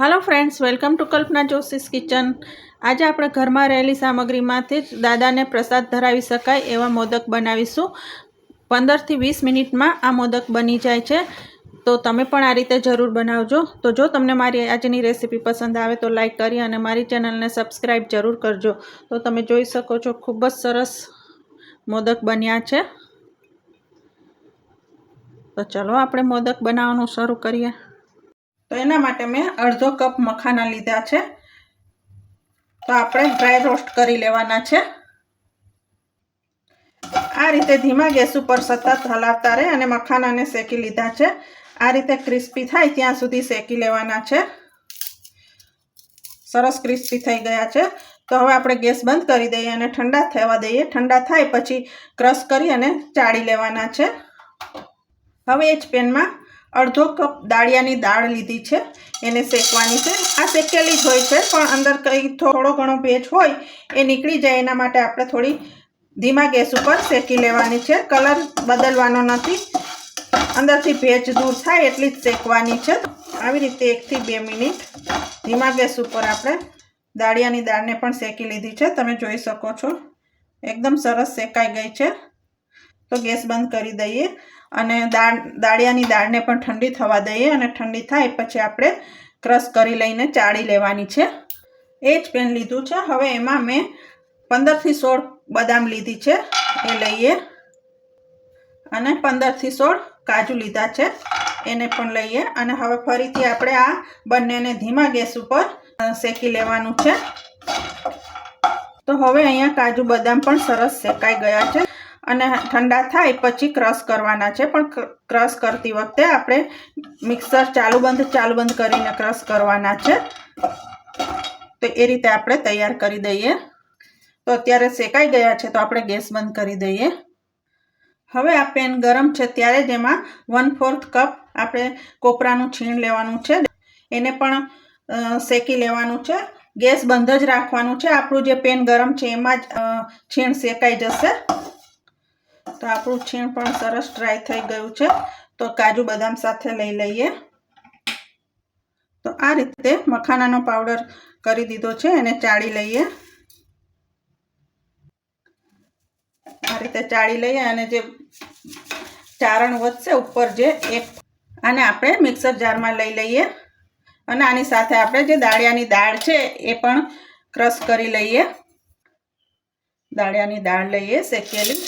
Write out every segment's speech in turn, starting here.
Hello friends welcome to Kalpana Joshi's kitchen આજે આપણે ઘરમાં રહેલી સામગ્રીમાંથી જ દાદાને પ્રસાદ ધરાવી શકાય એવા મોદક બનાવીશું. પંદરથી વીસ મિનિટમાં આ મોદક બની જાય છે. તો તમે પણ આ રીતે જરૂર બનાવજો. તો જો તમને મારી આજની રેસીપી પસંદ આવે તો લાઇક કરી અને મારી ચેનલને સબસ્ક્રાઈબ જરૂર કરજો. તો તમે જોઈ શકો છો ખૂબ જ સરસ મોદક બન્યા છે. તો ચલો આપણે મોદક બનાવવાનું શરૂ કરીએ. તો એના માટે મેં અડધો કપ મખાના લીધા છે. તો આપણે ડ્રાય રોસ્ટ કરી લેવાના છે. આ રીતે ધીમા ગેસ ઉપર સતત હલાવતા રહે અને મખાનાને શેકી લીધા છે. આ રીતે ક્રિસ્પી થાય ત્યાં સુધી શેકી લેવાના છે. સરસ ક્રિસ્પી થઈ ગયા છે. તો હવે આપણે ગેસ બંધ કરી દઈએ અને ઠંડા થવા દઈએ. ઠંડા થાય પછી ક્રશ કરી અને ચાળી લેવાના છે. હવે એ જ પેનમાં અડધો કપ દાળિયાની દાળ લીધી છે. એને શેકવાની છે. આ શેકેલી જ હોય છે, પણ અંદર કંઈ થોડો ઘણો ભેજ હોય એ નીકળી જાય. એના માટે આપણે થોડી ધીમા ગેસ ઉપર શેકી લેવાની છે. કલર બદલવાનો નથી. અંદરથી ભેજ દૂર થાય એટલી જ શેકવાની છે. આવી રીતે એકથી બે મિનિટ ધીમા ગેસ ઉપર આપણે દાળિયાની દાળને પણ શેકી લીધી છે. તમે જોઈ શકો છો. એકદમ સરસ શેકાઈ ગઈ છે. તો ગેસ બંધ કરી દઈએ અને દાળ, દાળિયાની દાળને પણ ઠંડી થવા દઈએ અને ઠંડી થાય પછી આપણે ક્રશ કરી લઈને ચાળી લેવાની છે. એ જ પેન લીધું છે. હવે એમાં મેં પંદરથી સોળ બદામ લીધી છે. એ લઈએ. અને પંદરથી સોળ કાજુ લીધા છે. એને પણ લઈએ. અને હવે ફરીથી આપણે આ બંનેને ધીમા ગેસ ઉપર શેકી લેવાનું છે. તો હવે અહીંયા કાજુ બદામ પણ સરસ શેકાઈ ગયા છે. અને ઠંડા થાય પછી ક્રશ કરવાના છે. પણ ક્રશ કરતી વખતે આપણે મિક્સર ચાલુ બંધ ચાલુ બંધ કરીને ક્રશ કરવાના છે. તો એ રીતે આપણે તૈયાર કરી દઈએ. તો અત્યારે શેકાઈ ગયા છે તો આપણે ગેસ બંધ કરી દઈએ. હવે આ પેન ગરમ છે ત્યારે જ એમાં વન ફોર્થ કપ આપણે કોપરાનું છીણ લેવાનું છે. એને પણ શેકી લેવાનું છે. ગેસ બંધ જ રાખવાનું છે. આપણું જે પેન ગરમ છે એમાં જ છીણ શેકાઈ જશે. તો આપણું છીણ પણ સરસ ડ્રાય થઈ ગયું છે. તો કાજુ બદામ સાથે લઈ લઈએ. તો આ રીતે મખાનાનો પાવડર કરી દીધો છે એને ચાળી લઈએ. આ રીતે ચાળી લઈએ અને જે ચારણ વધશે ઉપર જે એક આને આપણે મિક્સર જારમાં લઈ લઈએ. અને આની સાથે આપણે જે દાળિયાની દાળ છે એ પણ ક્રશ કરી લઈએ. દાળિયાની દાળ લઈએ શેકેલી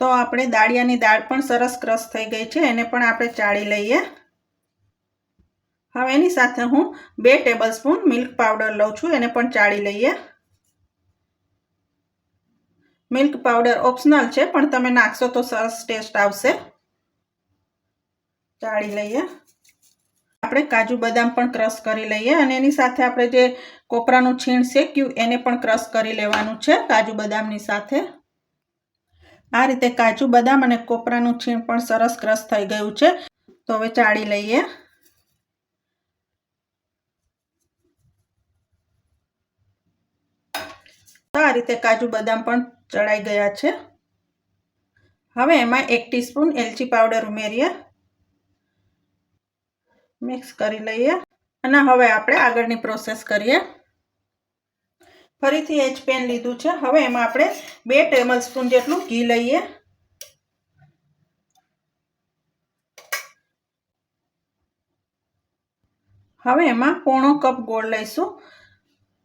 તો આપણે દાળિયાની દાળ પણ સરસ ક્રશ થઈ ગઈ છે, એને પણ આપણે ચાળી લઈએ. હવે એની સાથે હું બે ટેબલ સ્પૂન મિલ્ક પાવડર લઉં છું, એને પણ ચાળી લઈએ. મિલ્ક પાવડર ઓપ્શનલ છે, પણ તમે નાખશો તો સરસ ટેસ્ટ આવશે. ચાળી લઈએ. આપણે કાજુ બદામ પણ ક્રશ કરી લઈએ અને એની સાથે આપણે જે કોપરાનું છીણ શેક્યું એને પણ ક્રશ કરી લેવાનું છે, કાજુ બદામની સાથે. આ રીતે કાજુ, બદામ અને કોપરાનું છીણ પણ સરસ ક્રશ થઈ ગયું છે. તો હવે ચાળી લઈએ. તો આ રીતે કાજુ, બદામ પણ ચડાઈ ગયા છે. હવે એમાં એક ટીસ્પૂન એલચી પાવડર ઉમેરીએ. મિક્સ કરી લઈએ. અને હવે આપણે આગળની પ્રોસેસ કરીએ. ફરીથી એચ પેન લીધું છે. હવે એમાં આપણે બે ટેબલ સ્પૂન જેટલું ઘી લઈએ. હવે એમાં પોણો કપ ગોળ લઈશું.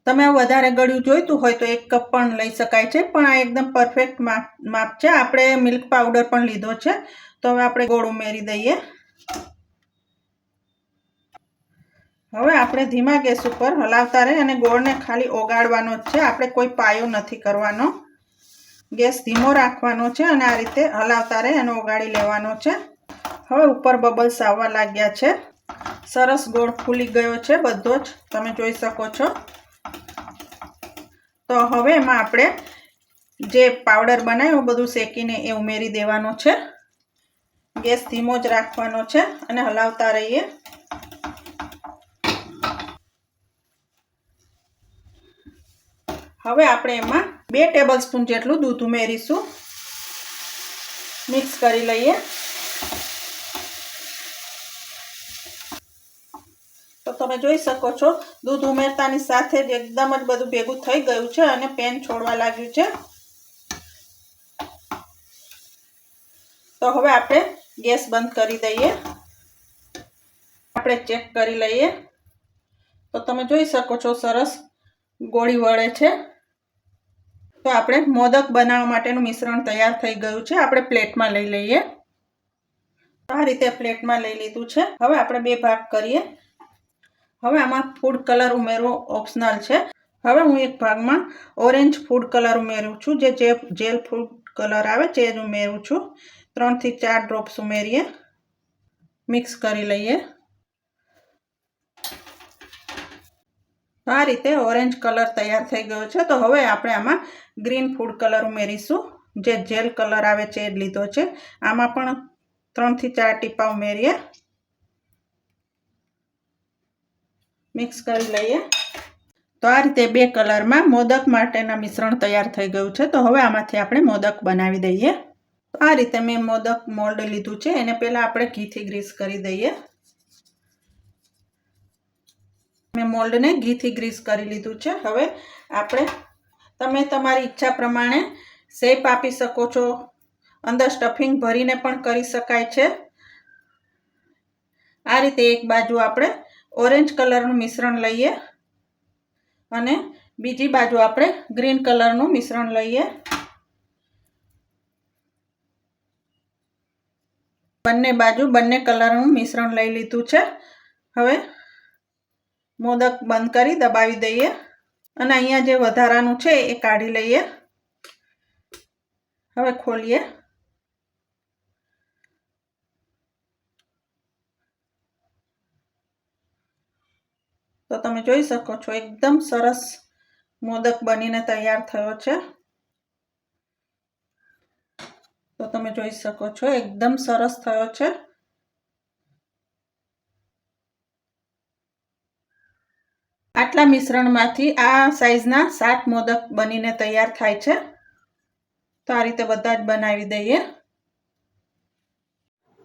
તમે વધારે ગળ્યું જોઈતું હોય તો એક કપ પણ લઈ શકાય છે. પણ આ એકદમ પરફેક્ટ માપ માપ છે. આપણે મિલ્ક પાવડર પણ લીધો છે. તો હવે આપણે ગોળ ઉમેરી દઈએ. હવે આપણે ધીમા ગેસ ઉપર હલાવતા રહે અને ગોળને ખાલી ઓગાળવાનો જ છે. આપણે કોઈ પાયો નથી કરવાનો. ગેસ ધીમો રાખવાનો છે અને આ રીતે હલાવતા રહે અને ઓગાળી લેવાનો છે. હવે ઉપર બબલ્સ આવવા લાગ્યા છે. સરસ ગોળ ફૂલી ગયો છે બધો જ. તમે જોઈ શકો છો. તો હવે એમાં આપણે જે પાવડર બનાવ્યો બધું શેકીને એ ઉમેરી દેવાનો છે. ગેસ ધીમો જ રાખવાનો છે અને હલાવતા રહીએ. હવે આપણે એમાં બે ટેબલ સ્પૂન જેટલું દૂધ ઉમેરીશું. મિક્સ કરી લઈએ. તો તમે જોઈ શકો છો, દૂધ ઉમેરતાની સાથે જ એકદમ જ બધું ભેગું થઈ ગયું છે અને પેન છોડવા લાગ્યું છે. તો હવે આપણે ગેસ બંધ કરી દઈએ. આપણે ચેક કરી લઈએ. તો તમે જોઈ શકો છો સરસ ગોળી વળે છે. તો આપણે મોદક બનાવવા માટેનું મિશ્રણ તૈયાર થઈ ગયું છે. આપણે પ્લેટમાં લઈ લઈએ. આ રીતે પ્લેટમાં લઈ લીધું છે. હવે આપણે બે ભાગ કરીએ. હવે આમાં ફૂડ કલર ઉમેરવો ઓપ્શનલ છે. હવે હું એક ભાગમાં ઓરેન્જ ફૂડ કલર ઉમેરું છું. જે જેલ ફૂડ કલર આવે છે જ ઉમેરું છું. ત્રણથી ચાર ડ્રોપ્સ ઉમેરીએ. મિક્સ કરી લઈએ. આ રીતે ઓરેન્જ કલર તૈયાર થઈ ગયો છે. તો હવે આપણે આમાં ગ્રીન ફૂડ કલર ઉમેરીશું. જે જેલ કલર આવે છે એ લીધો છે. આમાં પણ ત્રણથી ચાર ટીપા ઉમેરીએ. મિક્સ કરી લઈએ. તો આ રીતે બે કલરમાં મોદક માટેના મિશ્રણ તૈયાર થઈ ગયું છે. તો હવે આમાંથી આપણે મોદક બનાવી દઈએ. તો આ રીતે મેં મોદક મોલ્ડ લીધું છે. એને પહેલાં આપણે ઘીથી ગ્રીસ કરી દઈએ. મેં મોલ્ડને ઘીથી ગ્રીસ કરી લીધું છે. હવે આપણે, તમે તમારી ઈચ્છા પ્રમાણે શેપ આપી શકો છો. અંદર સ્ટફિંગ ભરીને પણ કરી શકાય છે. આ રીતે એક બાજુ આપણે ઓરેન્જ કલરનું મિશ્રણ લઈએ અને બીજી બાજુ આપણે ગ્રીન કલરનું મિશ્રણ લઈએ. બંને બાજુ બંને કલરનું મિશ્રણ લઈ લીધું છે. હવે મોદક બંધ કરી દબાવી દઈએ. અને અહીંયા જે વધારાનું છે એ કાઢી લઈએ. હવે ખોલીએ. તો તમે જોઈ શકો છો, એકદમ સરસ મોદક બનીને તૈયાર થયો છે. તો તમે જોઈ શકો છો, એકદમ સરસ થયો છે. આટલા મિશ્રણમાંથી આ સાઈઝના સાત મોદક બનીને તૈયાર થાય છે. તો આ રીતે બધા જ બનાવી દઈએ.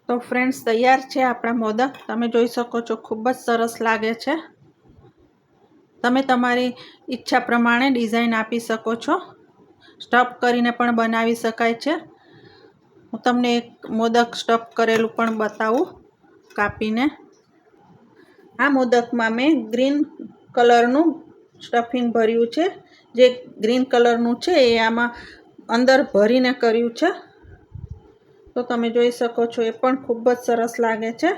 તો ફ્રેન્ડ્સ તૈયાર છે આપણા મોદક. તમે જોઈ શકો છો, ખૂબ જ સરસ લાગે છે. તમે તમારી ઈચ્છા પ્રમાણે ડિઝાઇન આપી શકો છો. સ્ટફ કરીને પણ બનાવી શકાય છે. હું તમને એક મોદક સ્ટફ કરેલું પણ બતાવું, કાપીને. આ મોદકમાં મેં ગ્રીન કલરનું સ્ટફિંગ ભર્યું છે. જે ગ્રીન કલરનું છે એ આમાં અંદર ભરીને કર્યું છે. તો તમે જોઈ શકો છો એ પણ ખૂબ જ સરસ લાગે છે.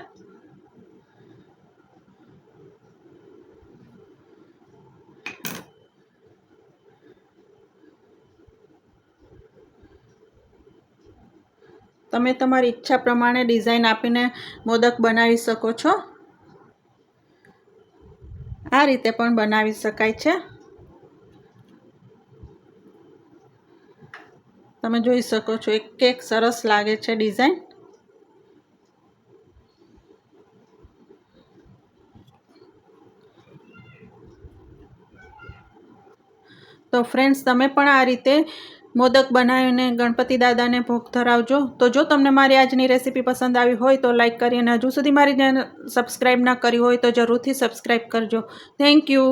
તમે તમારી ઈચ્છા પ્રમાણે ડિઝાઇન આપીને મોદક બનાવી શકો છો. રીતે પણ બનાવી શકાય છે. તમે જોઈ શકો છો, એક એક સરસ લાગે છે ડિઝાઇન. તો ફ્રેન્ડ્સ, તમે પણ આ રીતે મોદક બનાવીને ગણપતિ દાદાને ભોગ ધરાવજો. તો જો તમને મારી આજની રેસીપી પસંદ આવી હોય તો લાઇક કરી અને હજુ સુધી મારી ચેનલ સબસ્ક્રાઈબ ના કરી હોય તો જરૂરથી સબસ્ક્રાઈબ કરજો. Thank you.